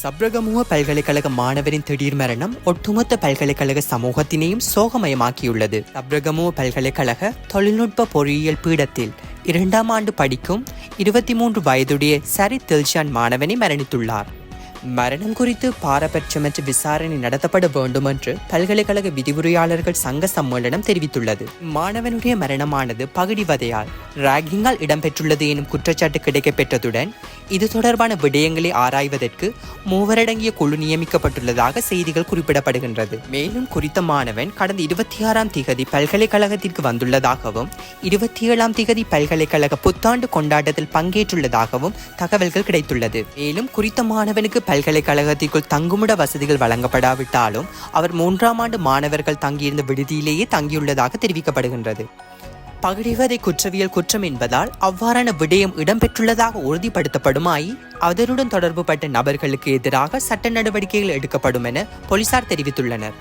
சப்ரகமுக பல்கலைக்கழக மாணவரின் திடீர் மரணம் ஒட்டுமொத்த பல்கலைக்கழக சமூகத்தினையும் சோகமயமாக்கியுள்ளது. சப்ரகமுவ பல்கலைக்கழக தொழில்நுட்ப பொறியியல் பீடத்தில் இரண்டாம் ஆண்டு படிக்கும் இருபத்தி மூன்று வயதுடைய சரி தில்ஷான் மாணவனை மரணித்துள்ளார். மரணம் குறித்து பாரபட்சமற்ற விசாரணை நடத்தப்பட வேண்டும் என்று பல்கலைக்கழக விதிமுறையாளர்கள் சங்க சம்மேளனம் தெரிவித்துள்ளது. மாணவனுடைய மரணமானது பகுடிவதையால் ராகிங்கால் இடம்பெற்றுள்ளது எனும் குற்றச்சாட்டு கிடைக்கப்பெற்றதுடன் இது தொடர்பான விடயங்களை ஆராய்வதற்கு மூவரடங்கிய குழு நியமிக்கப்பட்டுள்ளதாக செய்திகள் குறிப்பிடப்படுகின்றது. மேலும் குறித்த மாணவன் கடந்த இருபத்தி ஆறாம் திகதி பல்கலைக்கழகத்திற்கு வந்துள்ளதாகவும் இருபத்தி ஏழாம் திகதி பல்கலைக்கழக புத்தாண்டு கொண்டாட்டத்தில் பங்கேற்றுள்ளதாகவும் தகவல்கள் கிடைத்துள்ளது. மேலும் குறித்த மாணவனுக்கு பல்கலைக்கழகத்திற்குள் தங்குமிட வசதிகள் வழங்கப்படாவிட்டாலும் அவர் மூன்றாம் ஆண்டு மாணவர்கள் தங்கியிருந்த விடுதியிலேயே தங்கியுள்ளதாக தெரிவிக்கப்படுகின்றது. பகடிவதை குற்றவியல் குற்றம் என்பதால் அவ்வாறான விடயம் இடம்பெற்றுள்ளதாக உறுதிப்படுத்தப்படுமாயி அதனுடன் தொடர்புபட்ட நபர்களுக்கு எதிராக சட்ட நடவடிக்கைகள் எடுக்கப்படும் என போலீசார் தெரிவித்துள்ளனர்.